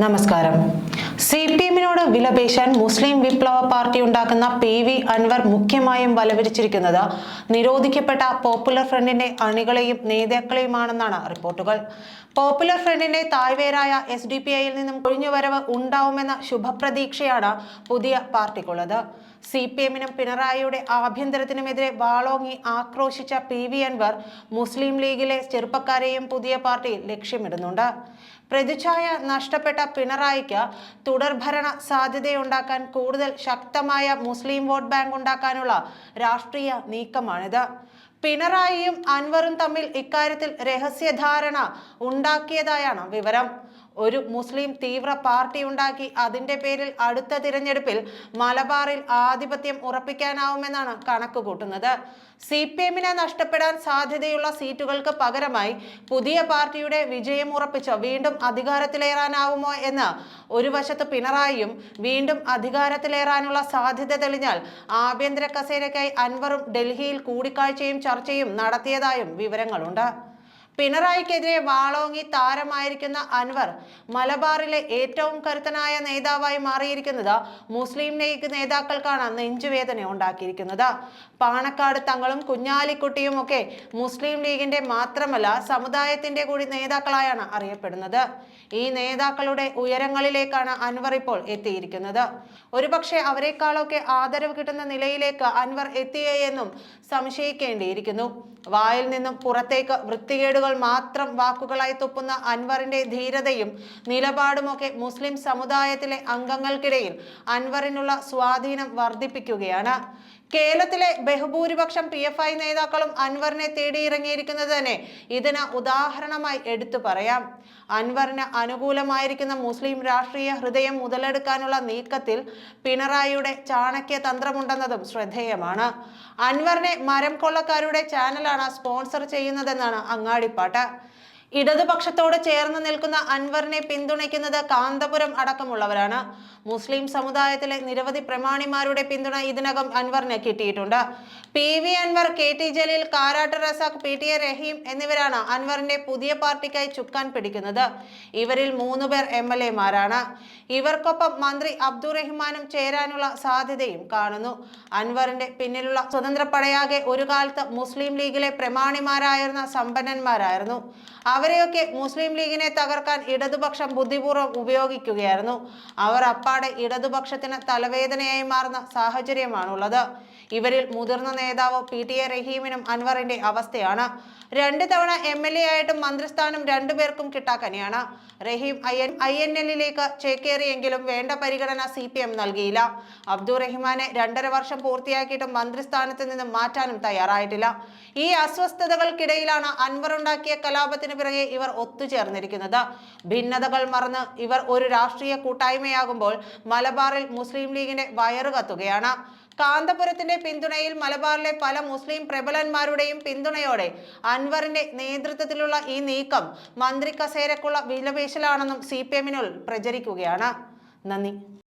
നമസ്കാരം. C P എമ്മിനോട് വിലപേശാൻ മുസ്ലിം വിപ്ലവ party ഉണ്ടാക്കുന്ന പി വി അൻവർ മുഖ്യമായും വലവരിച്ചിരിക്കുന്നത് നിരോധിക്കപ്പെട്ട പോപ്പുലർ ഫ്രണ്ടിന്റെ അണികളെയും നേതാക്കളെയുമാണെന്നാണ് റിപ്പോർട്ടുകൾ. പോപ്പുലർ ഫ്രണ്ടിന്റെ തായ്വേരായ എസ് ഡി പി ഐയിൽ നിന്നും ഒഴിഞ്ഞുവരവ് ഉണ്ടാവുമെന്ന ശുഭപ്രതീക്ഷയാണ് പുതിയ പാർട്ടിക്കുള്ളത്. സി പി എമ്മിനും പിണറായിയുടെ ആഭ്യന്തരത്തിനുമെതിരെ വാളോങ്ങി ആക്രോശിച്ച പി വി അൻവർ മുസ്ലിം ലീഗിലെ ചെറുപ്പക്കാരെയും പുതിയ പാർട്ടി ലക്ഷ്യമിടുന്നുണ്ട്. പ്രതിച്ഛായ നഷ്ടപ്പെട്ട പിണറായിക്ക് തുടർഭരണ സാധ്യതയുണ്ടാക്കാൻ കൂടുതൽ ശക്തമായ മുസ്ലിം വോട്ട് ബാങ്ക് ഉണ്ടാക്കാനുള്ള രാഷ്ട്രീയ നീക്കമാണിത്. പിണറായിയും അൻവറും തമ്മിൽ ഇക്കാര്യത്തിൽ രഹസ്യധാരണ ഉണ്ടാക്കിയതായാണ് വിവരം. ഒരു മുസ്ലിം തീവ്ര പാർട്ടി ഉണ്ടാക്കി അതിന്റെ പേരിൽ അടുത്ത തിരഞ്ഞെടുപ്പിൽ മലബാറിൽ ആധിപത്യം ഉറപ്പിക്കാനാവുമെന്നാണ് കണക്ക് കൂട്ടുന്നത്. സി പി എമ്മിന് നഷ്ടപ്പെടാൻ സാധ്യതയുള്ള സീറ്റുകൾക്ക് പകരമായി പുതിയ പാർട്ടിയുടെ വിജയം ഉറപ്പിച്ച് വീണ്ടും അധികാരത്തിലേറാനാവുമോ എന്ന് ഒരു വശത്ത് പിണറായിയും വീണ്ടും അധികാരത്തിലേറാനുള്ള സാധ്യത തെളിഞ്ഞാൽ ആഭ്യന്തര കസേരയ്ക്കായി അൻവറും ഡൽഹിയിൽ കൂടിക്കാഴ്ചയും ചർച്ചയും നടത്തിയതായും വിവരങ്ങളുണ്ട്. പിണറായിക്കെതിരെ വാളോങ്ങി താരമായിരിക്കുന്ന അൻവർ മലബാറിലെ ഏറ്റവും കരുത്തനായ നേതാവായി മാറിയിരിക്കുന്നത് മുസ്ലിം ലീഗ് നേതാക്കൾക്കാണ് നെഞ്ചുവേദന ഉണ്ടാക്കിയിരിക്കുന്നത്. പാണക്കാട് തങ്ങളും കുഞ്ഞാലിക്കുട്ടിയും ഒക്കെ മുസ്ലിം ലീഗിന്റെ മാത്രമല്ല സമുദായത്തിന്റെ കൂടി നേതാക്കളായാണ് അറിയപ്പെടുന്നത്. ഈ നേതാക്കളുടെ ഉയരങ്ങളിലേക്കാണ് അൻവർ ഇപ്പോൾ എത്തിയിരിക്കുന്നത്. ഒരുപക്ഷെ അവരെക്കാളൊക്കെ ആദരവ് കിട്ടുന്ന നിലയിലേക്ക് അൻവർ എത്തിയെന്നും സംശയിക്കേണ്ടിയിരിക്കുന്നു. വായിൽ നിന്നും പുറത്തേക്ക് വൃത്തികേടുകൾ മാത്രം വാക്കുകളായി തുപ്പുന്ന അൻവറിന്റെ ധീരതയും നിലപാടുമൊക്കെ മുസ്ലിം സമുദായത്തിലെ അംഗങ്ങൾക്കിടയിൽ അൻവറിനുള്ള സ്വാധീനം വർദ്ധിപ്പിക്കുകയാണ്. കേരളത്തിലെ ബഹുഭൂരിപക്ഷം പി എഫ് ഐ നേതാക്കളും അൻവറിനെ തേടിയിറങ്ങിയിരിക്കുന്നത് തന്നെ ഇതിന് ഉദാഹരണമായി എടുത്തു പറയാം. അൻവറിന് അനുകൂലമായിരിക്കുന്ന മുസ്ലിം രാഷ്ട്രീയ ഹൃദയം മുതലെടുക്കാനുള്ള നീക്കത്തിൽ പിണറായിയുടെ ചാണക്യ തന്ത്രമുണ്ടെന്നതും ശ്രദ്ധേയമാണ്. അൻവറിനെ മരം കൊള്ളക്കാരുടെ ചാനലാണ് സ്പോൺസർ ചെയ്യുന്നതെന്നാണ് അങ്ങാടിപ്പാട്ട്. ഇടതുപക്ഷത്തോട് ചേർന്ന് നിൽക്കുന്ന അൻവറിനെ പിന്തുണയ്ക്കുന്നത് കാന്തപുരം അടക്കമുള്ളവരാണ്. മുസ്ലിം സമുദായത്തിലെ നിരവധി പ്രമാണിമാരുടെ പിന്തുണ ഇതിനകം അൻവറിന് കിട്ടിയിട്ടുണ്ട്. P V Anvar K T Jaleel Karat Razak P T A Rahim എന്നിവരാണ് അൻവറിന്റെ പുതിയ പാർട്ടിക്കായി ചുക്കാൻ പിടിക്കുന്നത്. ഇവരിൽ മൂന്ന് പേർ എം എൽ എമാരാണ്. ഇവർക്കൊപ്പം മന്ത്രി അബ്ദുറഹിമാനും ചേരാനുള്ള സാധ്യതയും കാണുന്നു. അൻവറിന്റെ പിന്നിലുള്ള സ്വതന്ത്ര പടയാകെ ഒരു കാലത്ത് മുസ്ലിം ലീഗിലെ പ്രമാണിമാരായിരുന്ന സമ്പന്നന്മാരായിരുന്നു. അവരെയൊക്കെ മുസ്ലിം ലീഗിനെ തകർക്കാൻ ഇടതുപക്ഷം ബുദ്ധിപൂർവം ഉപയോഗിക്കുകയായിരുന്നു. അവർ അപ്പാടെ ഇടതുപക്ഷത്തിന് തലവേദനയായി മാറുന്ന സാഹചര്യമാണുള്ളത്. ഇവരിൽ മുതിർന്ന നേതാവ് പി ടി എ റഹീമിനും അൻവറിന്റെ അവസ്ഥയാണ്. രണ്ട് തവണ എം എൽ എ ആയിട്ടും മന്ത്രിസ്ഥാനം രണ്ടുപേർക്കും കിട്ടാക്കനെയാണ്. Rahim I N I N എല്ലിലേക്ക് ചേക്കേറിയെങ്കിലും വേണ്ട പരിഗണന സി പി എം നൽകിയില്ല. അബ്ദുൾ റഹ്മാനെ രണ്ടര വർഷം പൂർത്തിയാക്കിയിട്ടും മന്ത്രിസ്ഥാനത്ത് നിന്നും മാറ്റാനും തയ്യാറായിട്ടില്ല. ഈ അസ്വസ്ഥതകൾക്കിടയിലാണ് അൻവർ ഉണ്ടാക്കിയ കലാപത്തിന് പിറകെ ഇവർ ഒത്തുചേർന്നിരിക്കുന്നത്. ഭിന്നതകൾ മറന്ന് ഇവർ ഒരു രാഷ്ട്രീയ കൂട്ടായ്മയാകുമ്പോൾ മലബാറിൽ മുസ്ലിം ലീഗിന്റെ വയറ് കത്തുകയാണ്. കാന്തപുരത്തിന്റെ പിന്തുണയിൽ മലബാറിലെ പല മുസ്ലിം പ്രബലന്മാരുടെയും പിന്തുണയോടെ അൻവറിന്റെ നേതൃത്വത്തിലുള്ള ഈ നീക്കം മന്ത്രി കസേരക്കുള്ള വിലപേശലാണെന്നും സി പി എമ്മിനുൾ പ്രചരിക്കുകയാണ്. നന്ദി.